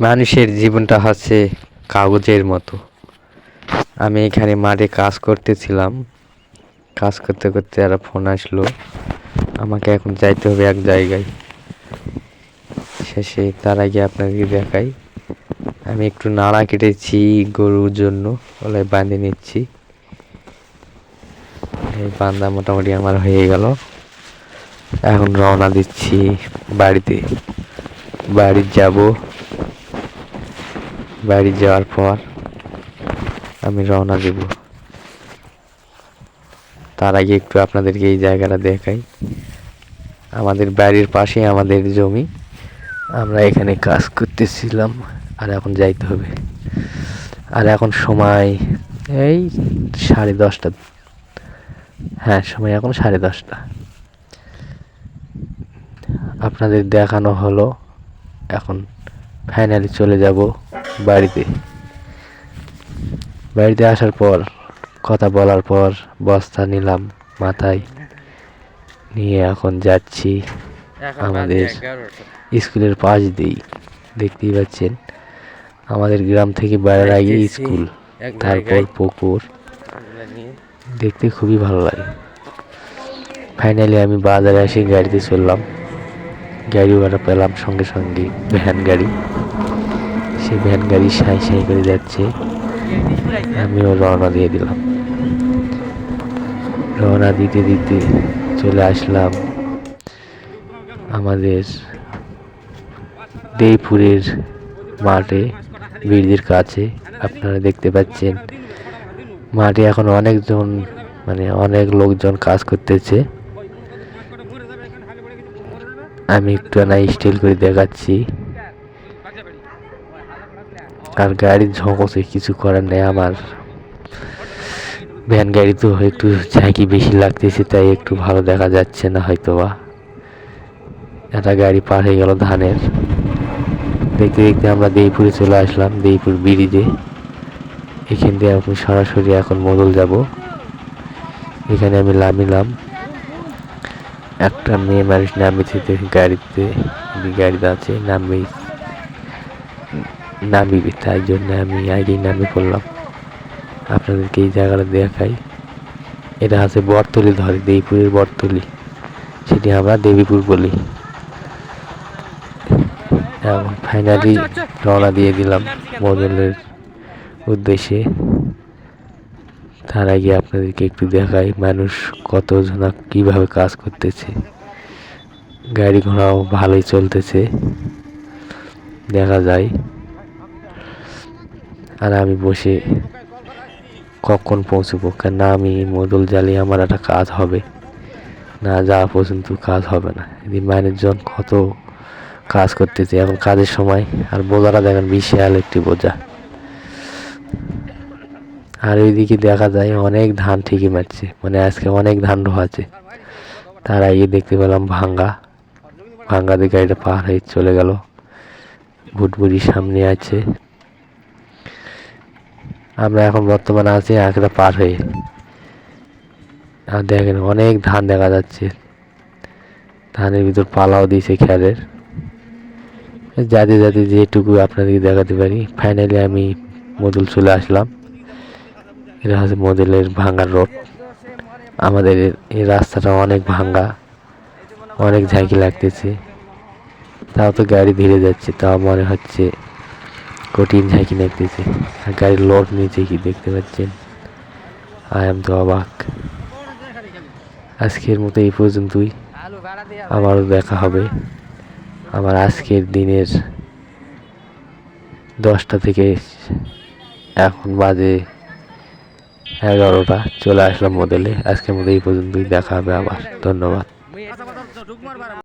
মানুষের জীবনটা হচ্ছে কাগজের মতো। আমি এখানে মাঠে কাজ করতেছিলাম। কাজ করতে করতে আর ফোন আসলো। আমাকে এখন যাইতে হবে এক জায়গায়। শেষে তার আগে আপনাকে দেখাই। আমি একটু নাড়া কেটেছি গরুর জন্য। ওলাই বাঁধে নিচ্ছি। এই বান্দা মোটামুটি আমার হয়ে গেল। এখন রওনা দিচ্ছি বাড়িতে। বাড়ি যাব। বাড়ি যাওয়ার পর আমি রওনা দেব। তার আগে একটু আপনাদেরকে এই জায়গাটা দেখাই। আমাদের বাড়ির পাশে আমাদের জমি। আমরা এখানে কাজ করতেছিলাম, আর এখন যাইতে হবে। আর এখন সময় এই সাড়ে দশটা। হ্যাঁ সময় এখন সাড়ে দশটা। আপনাদের দেখানো হলো এখন ফাইনালি চলে যাব বাড়িতে। বাড়িতে আসার পর কথা বলার পর বস্তা নিলাম মাথায়। নিয়ে এখন যাচ্ছি আমাদের স্কুলের পাশ দিই দেখতেই পাচ্ছেন আমাদের গ্রাম থেকে বেড়ার আগে স্কুল তারপর পুকুর। দেখতে খুবই ভালো লাগে। ফাইনালি আমি বাজারে এসে গাড়িতে চললাম। গাড়ি ভাড়া পেলাম সঙ্গে সঙ্গে ভ্যান গাড়ি। সেই ভ্যান গাড়ি সাই সাই করে যাচ্ছে। আমিও রওনা দিয়ে দিলাম। রওনা দিতে দিতে চলে আসলাম আমাদের দেইপুরের মাঠে বীরদের কাছে। আপনারা দেখতে পাচ্ছেন। মাঠে এখন অনেকজন মানে অনেক লোকজন কাজ করতেছে। আমি একটু না স্টিল করে দেখাচ্ছি। আর গাড়ির ঝকসে কিছু করার নেই আমার। ভ্যান গাড়ি তো একটু ঝাঁকি বেশি লাগতেছে, তাই একটু ভালো দেখা যাচ্ছে না হয়তো বা একটা গাড়ি পার হয়ে গেল ধানের। দেখতে দেখতে আমরা দেইপুরে চলে আসলাম দেইপুর ব্রিজে। এখান দিয়ে আপনি সরাসরি এখন মদল যাব। এখানে আমি নামিলাম। একটা মেয়ে মানুষ নামিয়েছে গাড়িতে গাড়িতে আছে নামবে নামিবে তাই জন্য আমি আগেই নামে পড়লাম আপনাদেরকে এই জায়গাটা দেখাই। এটা আছে বটতলি ধরে দেবীপুরের বটতলি। সেটি আমরা দেবীপুর বলি। ফাইনালি রওনা দিয়ে দিলাম মডেলের উদ্দেশ্যে। তার আগে আপনাদেরকে একটু দেখাই মানুষ কতজন কীভাবে কাজ করতেছে। গাড়ি ঘোড়াও ভালোই চলতেছে। দেখা যায়। আর আমি বসে কখন পৌঁছবো? কেন আমি মদল জ্বালিয়ে আমার একটা কাজ হবে। না যাওয়া পর্যন্ত কাজ হবে না। এদিন মানুষজন কত কাজ করতেছে। এখন কাজের সময় আর বোঝাটা দেখেন বিশাল একটি বোঝা। আর ওইদিকে দেখা যায় অনেক ধান ঠিকই মারছে। মানে আজকে অনেক ধান আছে। তার আগে দেখতে পেলাম ভাঙ্গা। ভাঙ্গা দিয়ে গাড়িটা পার হয়ে চলে গেল। ভুটভুরি সামনে আছে। আমরা এখন বর্তমানে আছি আঁকড়া পার হয়ে। আর দেখেন অনেক ধান দেখা যাচ্ছে। ধানের ভিতর পালাও দিয়েছে খেয়ালের যাতে যাতে যেটুকু আপনাদেরকে দেখাতে পারি। ফাইনালি আমি মদুল চলে আসলাম। এটা হচ্ছে মদুলের ভাঙ্গার রোড। আমাদের এই রাস্তাটা অনেক ভাঙ্গা, অনেক ঝাঁকি লাগতেছে। তাও তো গাড়ি ধীরে যাচ্ছে, তাও মনে হচ্ছে কঠিন ঝাঁকি লাগতেছে। আর গাড়ির লোড নিচে কি দেখতে পাচ্ছেন? আই এম তো অবাক আজকের মতো এই পর্যন্তই। আবারও দেখা হবে আমার আজকের দিনের দশটা থেকে এখন বাজে এগারোটা চলে আসলাম মডেলে আজকের মধ্যে এই পর্যন্তই। দেখা হবে আবার। ধন্যবাদ।